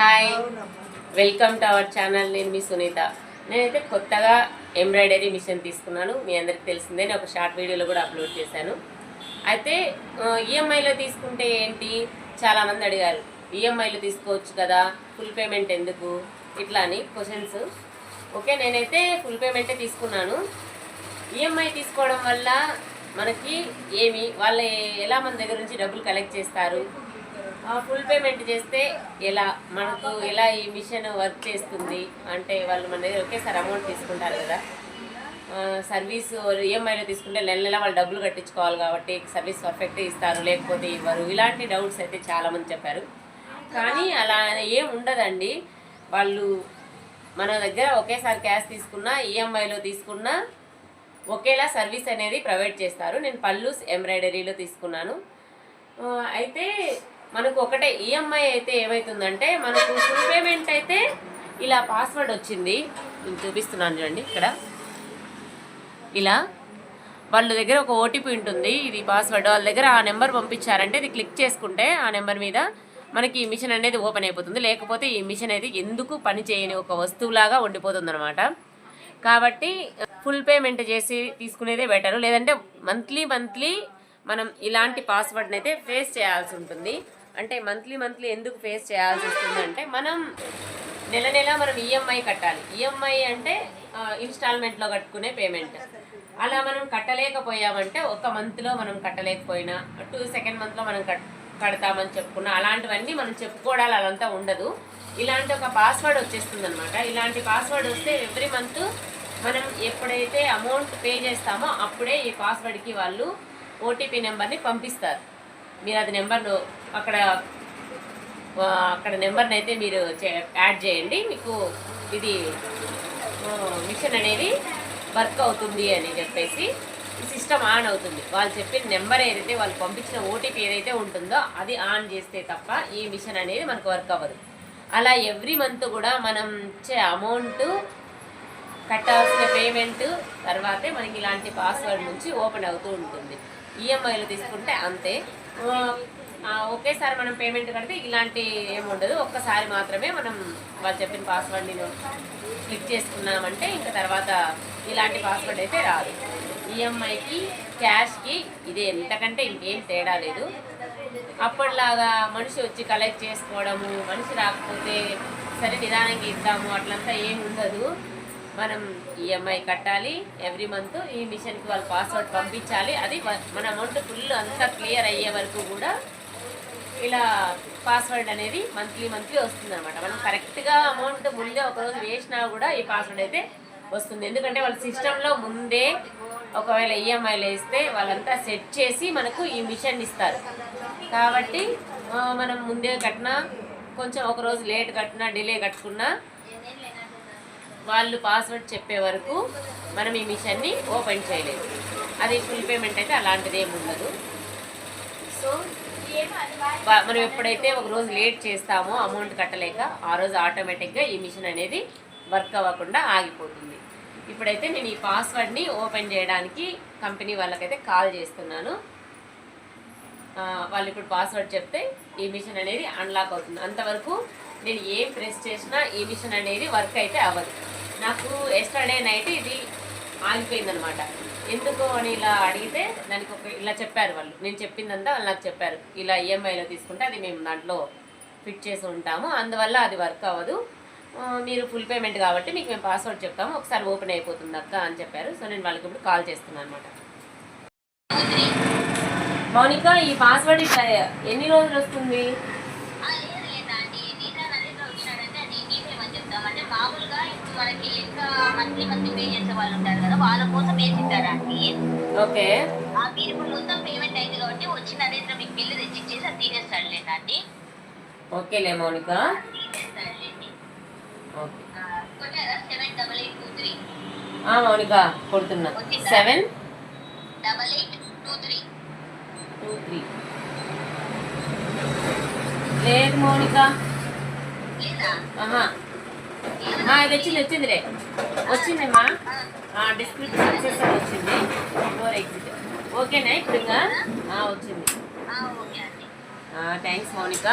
Hi. Welcome to our channel. నేను మీ సునీత. నేనైతే కొత్తగా ఎంబ్రాయిడరీ మిషన్ తీసుకున్నాను. మీ అందరికి తెలిసిందే నేను ఒక షార్ట్ వీడియోలో కూడా అప్లోడ్ చేశాను. అయితే ఈఎంఐలో తీసుకుంటే ఏంటి? చాలామంది అడిగారు ఈఎంఐలో తీసుకోవచ్చు కదా? ఫుల్ పేమెంట్ ఎందుకు? ఇట్లా అని క్వశ్చన్స్. ఓకే నేనైతే ఫుల్ పేమెంటే తీసుకున్నాను. ఈఎంఐ తీసుకోవడం వల్ల మనకి ఏమి? వాళ్ళ ఎలా మన దగ్గర నుంచి డబ్బులు కలెక్ట్ చేస్తారు? ఫుల్ పేమెంట్ చేస్తే ఎలా మనకు ఎలా ఈ మిషన్ వర్క్ చేస్తుంది? అంటే వాళ్ళు మన దగ్గర ఒకేసారి అమౌంట్ తీసుకుంటారు కదా. సర్వీస్ ఈఎంఐలో తీసుకుంటే నెల నెల వాళ్ళు డబ్బులు కట్టించుకోవాలి కాబట్టి సర్వీస్ పర్ఫెక్ట్ ఇస్తారు లేకపోతే ఇవ్వరు. ఇలాంటి డౌట్స్ అయితే చాలామంది చెప్పారు. కానీ అలా ఏం ఉండదండి. వాళ్ళు మన దగ్గర ఒకేసారి క్యాష్ తీసుకున్నా ఈఎంఐలో తీసుకున్నా ఒకేలా సర్వీస్ అనేది ప్రొవైడ్ చేస్తారు. నేను పల్లూస్ ఎంబ్రాయిడరీలో తీసుకున్నాను. అయితే మనకు ఒకటే ఈఎంఐ అయితే ఏమవుతుందంటే మనకు ఫుల్ పేమెంట్ అయితే ఇలా పాస్వర్డ్ వచ్చింది. నేను చూపిస్తున్నాను చూడండి ఇక్కడ. ఇలా వాళ్ళ దగ్గర ఒక ఓటీపీ ఉంటుంది. ఇది పాస్వర్డ్ వాళ్ళ దగ్గర ఆ నెంబర్ పంపించారంటే ఇది క్లిక్ చేసుకుంటే ఆ నెంబర్ మీద మనకి ఈ మిషన్ అనేది ఓపెన్ అయిపోతుంది. లేకపోతే ఈ మిషన్ అయితే ఎందుకు పని చేయని ఒక వస్తువులాగా ఉండిపోతుంది అనమాట కాబట్టి ఫుల్ పేమెంట్ చేసి తీసుకునేదే బెటర్ లేదంటే మంత్లీ మంత్లీ మనం ఇలాంటి పాస్వర్డ్ని అయితే ఫేస్ చేయాల్సి ఉంటుంది. అంటే మంత్లీ మంత్లీ ఎందుకు ఫేస్ చేయాల్సి వస్తుంది అంటే మనం నెల నెల మనం ఈఎంఐ కట్టాలి. ఈఎంఐ అంటే ఇన్స్టాల్మెంట్లో కట్టుకునే పేమెంట్ అలా మనం కట్టలేకపోయామంటే ఒక మంత్లో మనం కట్టలేకపోయినా టూ సెకండ్ మంత్లో మనం కట్ కడతామని చెప్పుకున్నా అలాంటివన్నీ మనం చెప్పుకోవడాలు అదంతా ఉండదు. ఇలాంటి ఒక పాస్వర్డ్ వచ్చేస్తుంది అనమాట ఇలాంటి పాస్వర్డ్ వస్తే ఎవ్రీ మంత్ మనం ఎప్పుడైతే అమౌంట్ పే చేస్తామో అప్పుడే ఈ పాస్వర్డ్కి వాళ్ళు ఓటీపీ నెంబర్ని పంపిస్తారు. మీరు అది నెంబర్ను అక్కడ అక్కడ నెంబర్ని అయితే మీరు చే- యాడ్ చేయండి. మీకు ఇది మిషన్ అనేది వర్క్ అవుతుంది అని చెప్పేసి సిస్టమ్ ఆన్ అవుతుంది. వాళ్ళు చెప్పిన నెంబర్ ఏదైతే వాళ్ళు పంపించిన ఓటీపీ ఏదైతే ఉంటుందో అది ఆన్ చేస్తే తప్ప ఈ మిషన్ అనేది మనకు వర్క్ అవ్వదు. అలా ఎవ్రీ మంత్ కూడా మనం ఇచ్చే అమౌంట్ కట్టాల్సిన పేమెంట్ తర్వాతే మనకి ఇలాంటి పాస్వర్డ్ నుంచి ఓపెన్ అవుతూ ఉంటుంది. ఈఎంఐలు తీసుకుంటే అంతే. ఒకేసారి మనం పేమెంట్ కడితే ఇలాంటి ఏముండదు ఒక్కసారి మాత్రమే మనం వాళ్ళు చెప్పిన పాస్వర్డ్ని క్లిక్ చేసుకున్నామంటే ఇంకా తర్వాత ఇలాంటి పాస్వర్డ్ అయితే రాదు. ఈఎంఐకి క్యాష్కి ఇదే ఎంతకంటే ఇంకేం తేడా లేదు. అప్పటిలాగా మనిషి వచ్చి కలెక్ట్ చేసుకోవడము మనిషి రాకపోతే సరే నిదానంగా ఇద్దాము అట్లంతా ఏమి ఉండదు. మనం ఈఎంఐ కట్టాలి. ఎవ్రీ మంత్ ఈ మిషన్కి వాళ్ళు పాస్వర్డ్ పంపించాలి. అది మన అమౌంట్ ఫుల్ అంతా క్లియర్ అయ్యే వరకు కూడా ఇలా పాస్వర్డ్ అనేది మంత్లీ మంత్లీ వస్తుంది అనమాట మనం కరెక్ట్గా అమౌంట్ ముందే ఒకరోజు వేసినా కూడా ఈ పాస్వర్డ్ అయితే వస్తుంది. ఎందుకంటే వాళ్ళ సిస్టంలో ముందే ఒకవేళ ఈఎంఐలు వేస్తే వాళ్ళంతా సెట్ చేసి మనకు ఈ మిషన్ ఇస్తారు. కాబట్టి మనం ముందే కట్టినా కొంచెం ఒకరోజు లేట్ కట్టినా డిలే కట్టుకున్నా వాళ్ళు పాస్వర్డ్ చెప్పే వరకు మనం ఈ మిషన్ని ఓపెన్ చేయలేదు. అది ఫుల్ పేమెంట్ అయితే అలాంటిది ఏమి ఉండదు. సో మనం ఎప్పుడైతే ఒక రోజు లేట్ చేస్తామో అమౌంట్ కట్టలేక ఆ రోజు ఆటోమేటిక్గా ఈ మిషన్ అనేది వర్క్ అవ్వకుండా ఆగిపోతుంది. ఇప్పుడైతే నేను ఈ పాస్వర్డ్ని ఓపెన్ చేయడానికి కంపెనీ వాళ్ళకైతే కాల్ చేస్తున్నాను. వాళ్ళు ఇప్పుడు పాస్వర్డ్ చెప్తే ఈ మిషన్ అనేది అన్లాక్ అవుతుంది. అంతవరకు నేను ఏం ప్రెస్ చేసినా ఈ మిషన్ అనేది వర్క్ అయితే అవ్వదు. నాకు ఎస్టర్డే నైట్ ఇది ఆగిపోయిందనమాట ఎందుకు అని ఇలా అడిగితే దానికి ఒక ఇలా చెప్పారు వాళ్ళు. నేను చెప్పిందంతా వాళ్ళు నాకు చెప్పారు. ఇలా ఈఎంఐలో తీసుకుంటే అది మేము దాంట్లో ఫిట్ చేసి ఉంటాము. అందువల్ల అది వర్క్ అవ్వదు. మీరు ఫుల్ పేమెంట్ కాబట్టి మీకు మేము పాస్వర్డ్ చెప్తాము. ఒకసారి ఓపెన్ అయిపోతుంది అక్క అని చెప్పారు. సో నేను వాళ్ళకి ఇప్పుడు కాల్ చేస్తున్నాను అనమాట మౌనిక ఈ పాస్వర్డ్ ఇట్లా ఎన్ని రోజులు వస్తుంది? మంత్లీ మంత్లీ పే చేసే వాళ్ళు ఉంటారు కదా వాళ్ళ కోసం వేసిస్తారండి ఓకే. ఆ మీరు ఇప్పుడు మొత్తం పేమెంట్ అయింది కాబట్టి వచ్చి నరేంద్ర మీకు బిల్లు రిజిక్ చేసి అది తీసేస్తాడులేండి ఓకేలే మౌనిక. తీసేస్తాడులేండి. ఓకే. కొట్టారా? Seven double eight two three ఆ, మౌనిక కొడుతున్నా. Seven double eight two three two three లేదు మౌనిక. లేదా? ఆహా. ఇది వచ్చింది వచ్చిందిలే. వచ్చిందమ్మా. డిస్క్రిప్ట్ సక్సెస్ అని వచ్చింది. For exit. ఓకేనా ఇప్పుడు ఇంకా? వచ్చింది. థ్యాంక్స్ మౌనిక.